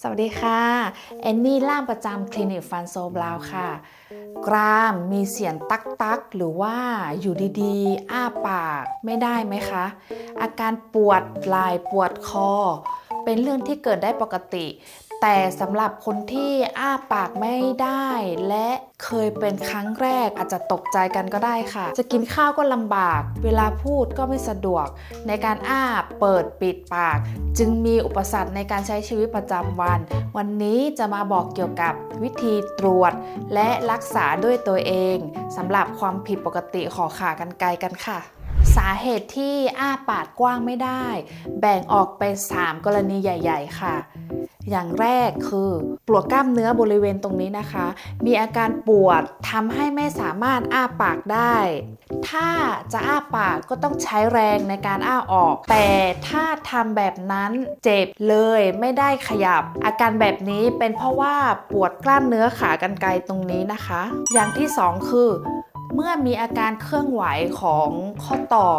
สวัสดีค่ะแอนนี่ล่ามประจำคลินิกฟันโซบราวค่ะ กรามมีเสียงตักตักหรือว่าอยู่ดีๆ อ้าปากไม่ได้ไหมคะ อาการปวดลายปวดคอ เป็นเรื่องที่เกิดได้ปกติ แต่สำหรับคนที่อ้าปากไม่ได้ และเคยเป็นครั้งแรกอาจจะตกใจกันก็ได้ค่ะ จะกินข้าวก็ลำบาก เวลาพูดก็ไม่สะดวก ในการอ้าเปิดปิดปาก จึงมีอุปสรรคในการใช้ชีวิตประจำวัน วันนี้จะมาบอกเกี่ยวกับวิธีตรวจ และรักษาด้วยตัวเองสำหรับความผิดปกติของขากรรไกรกันค่ะสาเหตุที่อ้าปากกว้างไม่ได้ แบ่งออกเป็น 3 กรณีใหญ่ ๆ ค่ะ อย่างแรกคือปวดกล้ามเนื้อบริเวณตรงนี้นะคะ มีอาการปวดทำให้ไม่สามารถอ้าปากได้ ถ้าจะอ้าปากก็ต้องใช้แรงในการอ้าออก แต่ถ้าทำแบบนั้นเจ็บเลยไม่ได้ขยับ อาการแบบนี้เป็นเพราะว่าปวดกล้ามเนื้อขากรรไกรตรงนี้นะคะ อย่างที่สองคือ เมื่อมีอาการเคลื่อนไหวของข้อต่อ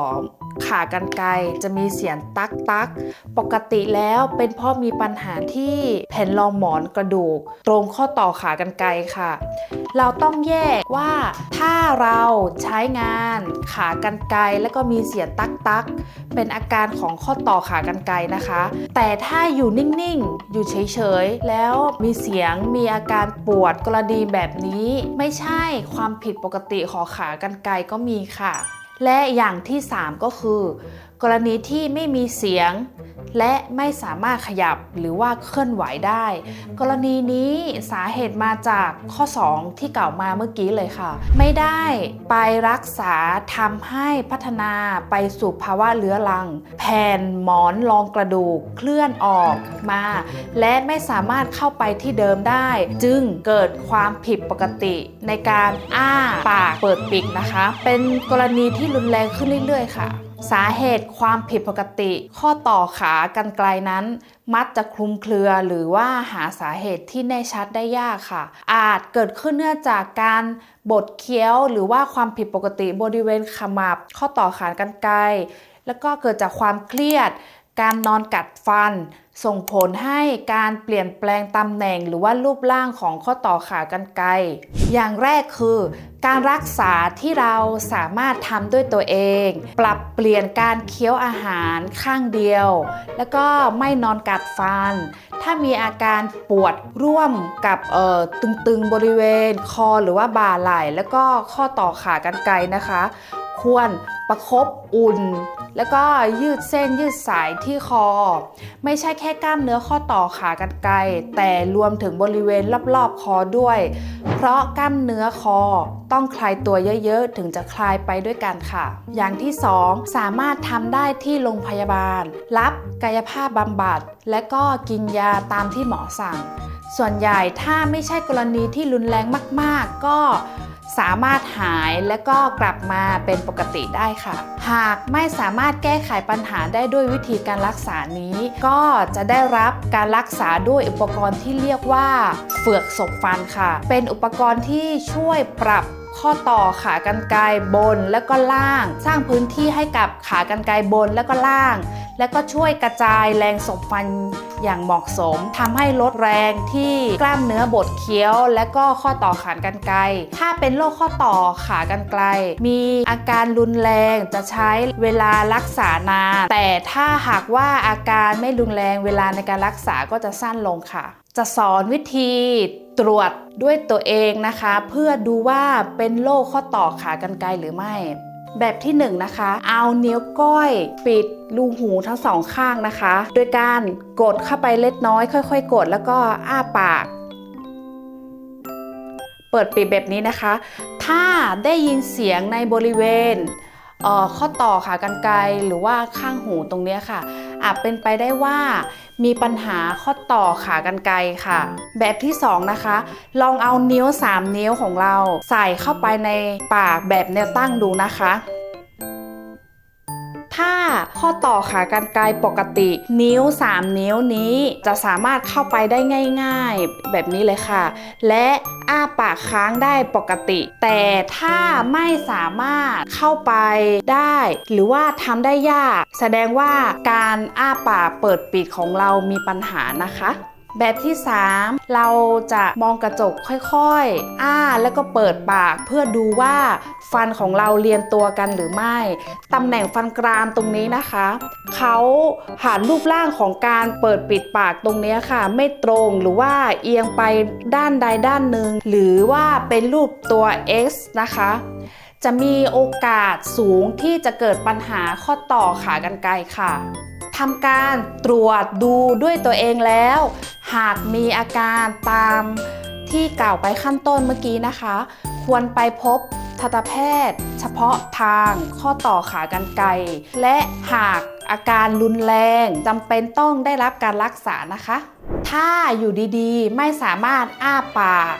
ขากรรไกรจะมีเสียงตักตักปกติแล้วเป็นเพราะมีปัญหาที่แผ่นรองหมอนกระดูก ตรงข้อต่อขากรรไกรค่ะ เราต้องแยกว่าถ้าเราใช้งานขากรรไกรแล้วก็มีเสียงตักตักเป็นอาการของข้อต่อขากรรไกรนะคะ แต่ถ้าอยู่นิ่งๆ อยู่เฉยๆ แล้วมีเสียงมีอาการปวดกรณีแบบนี้ ไม่ใช่ความผิดปกติของขากรรไกรก็มีค่ะ และอย่างที่ 3 ก็คือ กรณีที่ไม่มีเสียง และไม่สามารถขยับหรือว่าเคลื่อนไหวได้ กรณีนี้สาเหตุมาจากข้อ 2 ที่กล่าวมาเมื่อกี้เลยค่ะ ไม่ได้ไปรักษาทำให้พัฒนาไปสู่ภาวะเรื้อรัง แผ่นหมอนรองกระดูกเคลื่อนออกมา และไม่สามารถเข้าไปที่เดิมได้ จึงเกิดความผิดปกติในการอ้าปากเปิดปิกนะคะ เป็นกรณีที่รุนแรงขึ้นเรื่อยๆ ค่ะ สาเหตุความผิดปกติ ข้อต่อขากันไกลนั้น มักจะคลุมเครือ หรือว่าหาสาเหตุที่แน่ชัดได้ยากค่ะ อาจเกิดขึ้นเนื่องจากการบดเคี้ยว หรือว่าความผิดปกติบริเวณขมับ ข้อต่อขากันไกลแล้วก็เกิดจากความเครียด การนอนกัดฟัน ส่งผลให้การเปลี่ยนแปลงตำแหน่งหรือว่ารูปร่างของข้อต่อขากรรไกรอย่างแรกคือ การรักษาที่เราสามารถทำด้วยตัวเอง ปรับเปลี่ยนการเคี้ยวอาหารข้างเดียว แล้วก็ไม่นอนกัดฟัน ถ้ามีอาการปวดร่วมกับเอ่อตึงๆบริเวณ คอหรือว่าบ่าไหล่ แล้วก็ข้อต่อขากรรไกรนะคะ ควรประคบอุ่น แล้วก็ยืดเส้นยืดสายที่คอ ไม่ใช่แค่กล้ามเนื้อข้อต่อขากรรไกรแต่รวมถึงบริเวณรอบๆคอด้วย เพราะกล้ามเนื้อคอต้องคลายตัวเยอะๆ ถึงจะคลายไปด้วยกันค่ะ อย่างที่ 2 สามารถทำได้ที่โรงพยาบาล รับกายภาพบำบัด และก็กินยาตามที่หมอสั่ง ส่วนใหญ่ถ้าไม่ใช่กรณีที่รุนแรงมาก ๆ ก็ สามารถหายและก็กลับมาเป็นปกติได้ค่ะ หากไม่สามารถแก้ไขปัญหาได้ด้วยวิธีการรักษานี้ ก็จะได้รับการรักษาด้วยอุปกรณ์ที่เรียกว่า เฟือกศกฟันค่ะ เป็นอุปกรณ์ที่ช่วยปรับ ข้อต่อขากรรไกรบนและก็ล่าง สร้างพื้นที่ให้กับขากรรไกรบนและก็ล่าง และก็ช่วยกระจายแรงสบฟันอย่างเหมาะสมทำให้ลดแรงที่กล้ามเนื้อบดเคี้ยว และก็ข้อต่อขากรรไกรถ้าเป็นโรคข้อต่อขากรรไกรมีอาการรุนแรงจะใช้เวลารักษานานแต่ถ้าหากว่าอาการไม่รุนแรงเวลาในการรักษาก็จะสั้นลงค่ะ จะสอนวิธี ตรวจด้วยตัวเองนะคะ เพื่อดูว่าเป็นโรคข้อต่อขากรรไกรหรือไม่ แบบที่1นงนะคะ เอานิ้วก้อยปิดรูหูทั้งสองข้างนะคะ โดยการกดเข้าไปเล็กน้อย ค่อย ๆ กดแล้วก็อ้าปาก เปิดปิดแบบนี้นะคะ ถ้าได้ยินเสียงในบริเวณเข้อต่อขากรรไกรหรือว่าข้างหูตรงนี้ค่ะ อาจเป็นไปได้ว่า มีปัญหาข้อต่อขากรรไกรค่ะ แบบที่ 2 นะคะ ลองเอานิ้ว 3 นิ้วของเรา ใส่เข้าไปในปากแบบแนวตั้งดูนะคะ ถ้าข้อต่อขากรรไกรปกติ นิ้ว 3 นิ้วนี้จะสามารถเข้าไปได้ง่าย ๆ แบบนี้เลยค่ะ และอ้าปากค้างได้ปกติ แต่ถ้าไม่สามารถเข้าไปได้ หรือว่าทำได้ยาก แสดงว่าการอ้าปากเปิดปิดของเรามีปัญหานะคะ แบบที่ 3 เราจะมองกระจกค่อยๆ อ้าแล้วก็เปิดปากเพื่อดูว่าฟันของเราเรียนตัวกันหรือไม่ ตำแหน่งฟันกรามตรงนี้นะคะ เขาผ่ารูปร่างของการเปิดปิดปากตรงนี้ค่ะ ไม่ตรงหรือว่าเอียงไปด้านใดด้านหนึ่งหรือว่าเป็นรูปตัว X นะคะ จะมีโอกาสสูงที่จะเกิดปัญหาข้อต่อขากรรไกรค่ะ ทำการตรวจดูด้วยตัวเองแล้ว หากมีอาการตามที่กล่าวไปขั้นต้นเมื่อกี้นะคะ ควรไปพบทันตแพทย์ เฉพาะทางข้อต่อขากรรไกรและหากอาการรุนแรงจำเป็นต้องได้รับการรักษานะคะ ถ้าอยู่ดีๆ ไม่สามารถอ้าปาก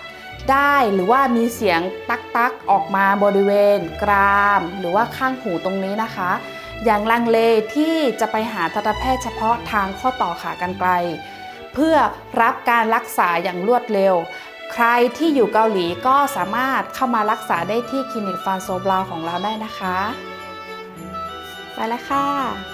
ได้หรือว่ามีเสียงตักตักๆออกมาบริเวณ กราม หรือว่าข้างหูตรงนี้นะคะ อย่างลังเลที่จะไปหาทันตแพทย์เฉพาะทางข้อต่อขากรรไกรเพื่อรับการรักษาอย่างรวดเร็ว ใครที่อยู่เกาหลีก็สามารถเข้ามารักษาได้ที่คลินิกฟานโซบลาของเราได้นะคะ ไปแล้วค่ะ